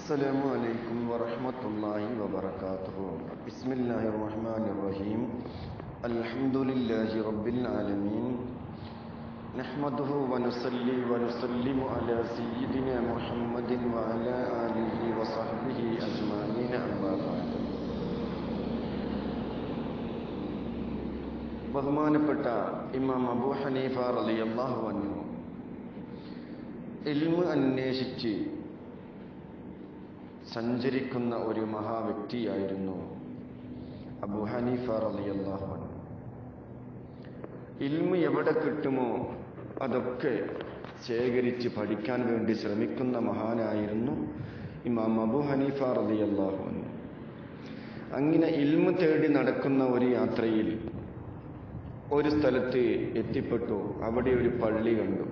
السلام عليكم ورحمة الله وبركاته بسم الله الرحمن الرحيم الحمد لله رب العالمين نحمده ونصلي ونسلم على سيدنا محمد وعلى آله وصحبه أجمعين أما بعد ബഹുമാനപ്പെട്ട ഇമാം അബൂ ഹനീഫ റളിയല്ലാഹു അൻഹു ഇൽമ് അന്വേഷിച്ച് സഞ്ചരിക്കുന്ന ഒരു മഹാവ്യക്തിയായിരുന്നു അബൂ ഹനീഫ റളിയല്ലാഹു അൻഹു. ഇൽമ് എവിടെ കിട്ടുമോ അതൊക്കെ ശേഖരിച്ച് പഠിക്കാൻ വേണ്ടി ശ്രമിക്കുന്ന മഹാനായിരുന്നു ഇമാം അബു ഹനീഫ റളിയല്ലാഹു അൻഹു. അങ്ങനെ ഇൽമ് തേടി നടക്കുന്ന ഒരു യാത്രയിൽ ഒരു സ്ഥലത്ത് എത്തിപ്പെട്ടു. അവിടെ ഒരു പള്ളി കണ്ടു.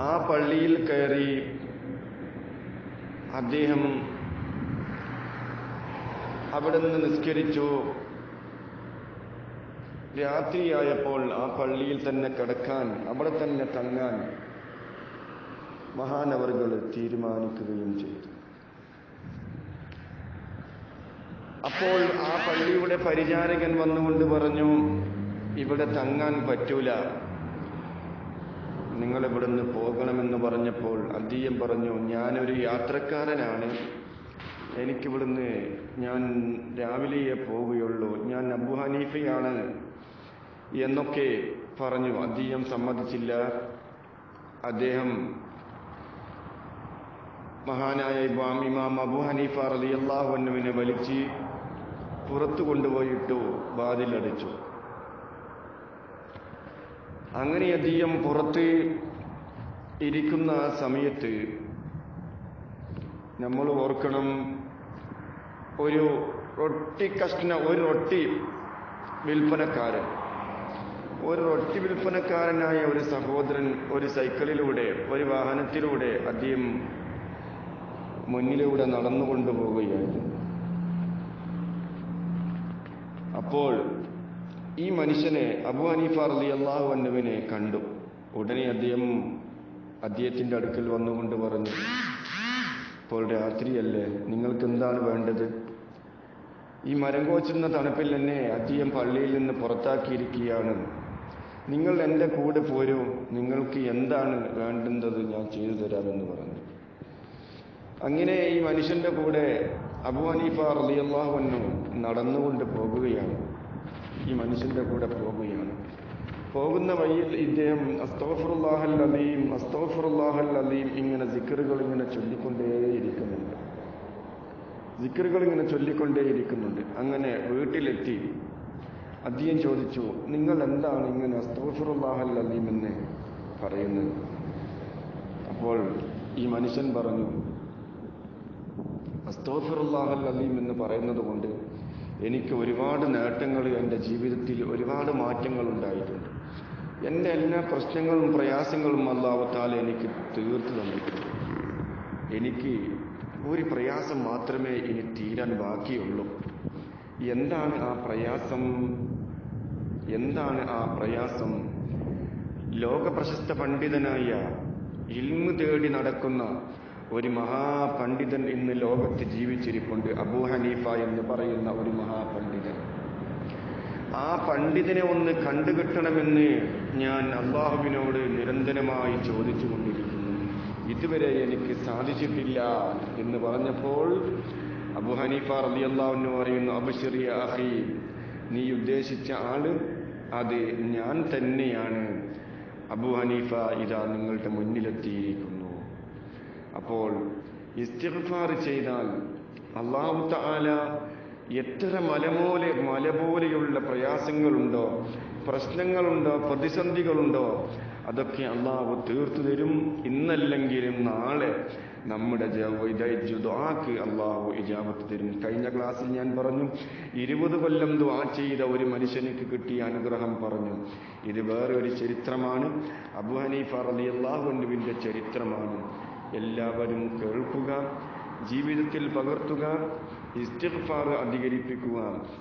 ആ പള്ളിയിൽ കയറി അദ്ദേഹം അവിടെ നിന്ന് നിസ്കരിച്ചു. രാത്രിയായപ്പോൾ ആ പള്ളിയിൽ തന്നെ കിടക്കാൻ അവിടെ തന്നെ തങ്ങാൻ മഹാനവറുകൾ തീരുമാനിക്കുകയും ചെയ്തു. അപ്പോൾ ആ പള്ളിയുടെ പരിചാരകൻ വന്നുകൊണ്ട് പറഞ്ഞു ഇവിടെ തങ്ങാൻ പറ്റൂല. നിങ്ങൾ ഇവിടുന്ന് പോകണമെന്ന് പറഞ്ഞപ്പോൾ അദ്ദേഹം പറഞ്ഞു ഞാനൊരു യാത്രക്കാരനാണ്. എനിക്കിവിടുന്ന് ഞാൻ രാവിലെയേ പോവുകയുള്ളൂ. ഞാൻ അബു ഹനീഫയാണ്. എന്നൊക്കെ പറഞ്ഞു. അദ്ദേഹം സമ്മതിച്ചില്ല. അദ്ദേഹം മഹാനായ ഇമാം ഇമാം അബു ഹനീഫ റളിയല്ലാഹു അൻഹുവിനെ വലിച്ച് പുറത്തു കൊണ്ടുപോയിട്ടു വാതിലടച്ചു. അങ്ങനെ അധികം പുറത്ത് ഇരിക്കുന്ന ആ സമയത്ത് നമ്മൾ ഓർക്കണം ഒരു റൊട്ടി കഷ്ണ ഒരു റൊട്ടി വിൽപ്പനക്കാരൻ. ഒരു റൊട്ടി വിൽപ്പനക്കാരനായ ഒരു സഹോദരൻ ഒരു സൈക്കിളിലൂടെ ഒരു വാഹനത്തിലൂടെ അദ്ദേഹം മുന്നിലൂടെ നടന്നുകൊണ്ടു പോവുകയായിരുന്നു അപ്പോൾ ഈ മനുഷ്യനെ അബു ഹനീഫ അലി അള്ളാഹു അന്നുവിനെ കണ്ടു. ഉടനെ അദ്ദേഹം അദ്ദേഹത്തിന്റെ അടുക്കൽ വന്നുകൊണ്ട് പറഞ്ഞു ഇപ്പോൾ രാത്രിയല്ലേ നിങ്ങൾക്ക് എന്താണ് വേണ്ടത്? ഈ മരം കോച്ചുന്ന തണുപ്പിൽ എന്നെ അദ്ദേഹം പള്ളിയിൽ നിന്ന് പുറത്താക്കിയിരിക്കുകയാണ്. നിങ്ങൾ എന്റെ കൂടെ പോരൂ നിങ്ങൾക്ക് എന്താണ് വേണ്ടുന്നത് ഞാൻ ചെയ്തു തരാമെന്ന് പറഞ്ഞു. അങ്ങനെ ഈ മനുഷ്യന്റെ കൂടെ അബു ഹനീഫ റളിയല്ലാഹുവിനു നടന്നുകൊണ്ട് പോകുകയാണ്. ഈ മനുഷ്യന്റെ കൂടെ പോകുകയാണ്. പോകുന്ന വഴിയിൽ ഇദ്ദേഹം അസ്തോഫറുല്ലാഹൽ അലീം അസ്തോഫറുല്ലാഹൽ അലീം ഇങ്ങനെ സിക്കറുകൾ ഇങ്ങനെ ചൊല്ലിക്കൊണ്ടേയിരിക്കുന്നുണ്ട്. സിക്കറുകൾ ഇങ്ങനെ ചൊല്ലിക്കൊണ്ടേയിരിക്കുന്നുണ്ട്. അങ്ങനെ വീട്ടിലെത്തി അദ്ദേഹം ചോദിച്ചു നിങ്ങൾ എന്താണ് ഇങ്ങനെ അസ്തോഫറുല്ലാഹൽ അലീം എന്ന് പറയുന്നത്? അപ്പോൾ ഈ മനുഷ്യൻ പറഞ്ഞു അസ്തോഫറുല്ലാഹൽ അലീം എന്ന് പറയുന്നത് കൊണ്ട് എനിക്ക് ഒരുപാട് നേട്ടങ്ങൾ എന്റെ ജീവിതത്തിൽ ഒരുപാട് മാറ്റങ്ങൾ ഉണ്ടായിട്ടുണ്ട്. എന്റെ എല്ലാ പ്രശ്നങ്ങളും പ്രയാസങ്ങളും അല്ലാവത്താൽ എനിക്ക് തീർത്തു തന്നിട്ടുണ്ട്. എനിക്ക് ഒരു പ്രയാസം മാത്രമേ ഇനി തീരാൻ ബാക്കിയുള്ളൂ. എന്താണ് ആ പ്രയാസം? എന്താണ് ആ പ്രയാസം? ലോകപ്രശസ്ത പണ്ഡിതനായ ഇൽമു തേടി നടക്കുന്ന ഒരു മഹാപണ്ഡിതൻ ഇന്ന് ലോകത്ത് ജീവിച്ചിരിപ്പുണ്ട്. അബൂ ഹനീഫ എന്ന് പറയുന്ന ഒരു മഹാപണ്ഡിതൻ. ആ പണ്ഡിതനെ ഒന്ന് കണ്ടുകിട്ടണമെന്ന് ഞാൻ അള്ളാഹുവിനോട് നിരന്തരമായി ചോദിച്ചുകൊണ്ടിരിക്കുന്നു. ഇതുവരെ എനിക്ക് സാധിച്ചിട്ടില്ല എന്ന് പറഞ്ഞപ്പോൾ അബു ഹനീഫ റലി അള്ളാഹുന്ന് പറയുന്നു അബുഷറിയ അഹി നീ ഉദ്ദേശിച്ച ആൾ അത് ഞാൻ തന്നെയാണ്. അബു ഹനീഫ ഇതാ നിങ്ങളുടെ മുന്നിലെത്തിയിരിക്കുന്നു. അപ്പോൾ ഇസ്തിഗ്ഫാർ ചെയ്താൽ അള്ളാഹു താല എത്ര മലമോലെ മല പോലെയുള്ള പ്രയാസങ്ങളുണ്ടോ പ്രശ്നങ്ങളുണ്ടോ പ്രതിസന്ധികളുണ്ടോ അതൊക്കെ അള്ളാഹു തീർത്തു തരും. ഇന്നല്ലെങ്കിലും നാളെ നമ്മുടെ ദുആക്ക് അള്ളാഹു ഇജാബത്ത് തരും. കഴിഞ്ഞ ക്ലാസ്സിൽ ഞാൻ പറഞ്ഞു ഇരുപത് കൊല്ലം ദുആ ചെയ്ത ഒരു മനുഷ്യനിക്ക് കിട്ടിയ അനുഗ്രഹം പറഞ്ഞു. ഇത് വേറെ ഒരു ചരിത്രമാണ്. അബു ഹനീഫ റലി അള്ളാഹുവിന്റെ ചരിത്രമാണ്. എല്ലാവരും കേൾക്കുക ജീവിതത്തിൽ പകർത്തുക ഇസ്തിഗ്ഫാർ അധികരിപ്പിക്കുക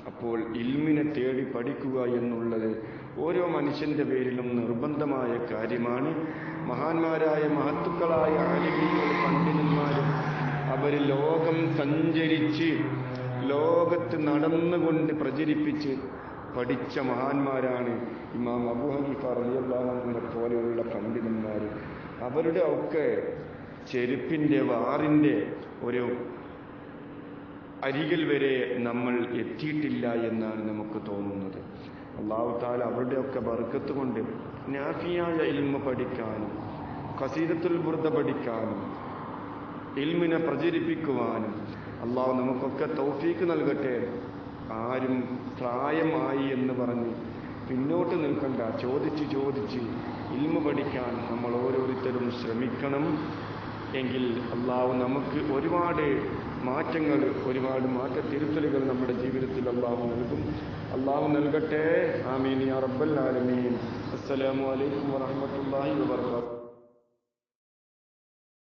അപ്പോൾ ഇൽമിനെ തേടി പഠിക്കുക എന്നുള്ളത് ഓരോ മനുഷ്യന്റെ പേരിലും നിർബന്ധമായ കാര്യമാണ്. മഹാന്മാരായ മഹത്തുക്കളായ ആലികളും പണ്ഡിതന്മാരും അവർ ലോകം സഞ്ചരിച്ച് ലോകത്ത് നടന്നുകൊണ്ട് പ്രചരിപ്പിച്ച് പഠിച്ച മഹാന്മാരാണ് ഇമാം അബു ഹനീഫ പോലെയുള്ള പണ്ഡിതന്മാർ അവരുടെ ഒക്കെ ചെരുപ്പിന്റെ വാറിന്റെ ഒരു അരികിൽ വരെ നമ്മൾ എത്തിയിട്ടില്ല എന്നാണ് നമുക്ക് തോന്നുന്നത്. അള്ളാഹു താല അവരുടെയൊക്കെ ബർക്കത്ത് കൊണ്ട് നാഫിയായ ഇൽമ പഠിക്കാനും ഖസീദത്തുൽ ബുർദ പഠിക്കാനും ഇൽമിനെ പ്രചരിപ്പിക്കുവാനും അള്ളാഹു നമുക്കൊക്കെ തൗഫീക്ക് നൽകട്ടെ. ആരും പ്രായമായി എന്ന് പറഞ്ഞ് പിന്നോട്ട് നിൽക്കണ്ട. ചോദിച്ച് ചോദിച്ച് ഇൽമ പഠിക്കാൻ നമ്മൾ ഓരോരുത്തരും ശ്രമിക്കണം. എങ്കിൽ അള്ളാഹു നമുക്ക് ഒരുപാട് മാറ്റങ്ങൾ ഒരുപാട് മാറ്റ തിരുത്തലുകൾ നമ്മുടെ ജീവിതത്തിൽ അള്ളാഹു നൽകും. അള്ളാഹു നൽകട്ടെ. ആമീൻ യാ റബ്ബൽ ആലമീൻ. അസ്സലാമു അലൈക്കും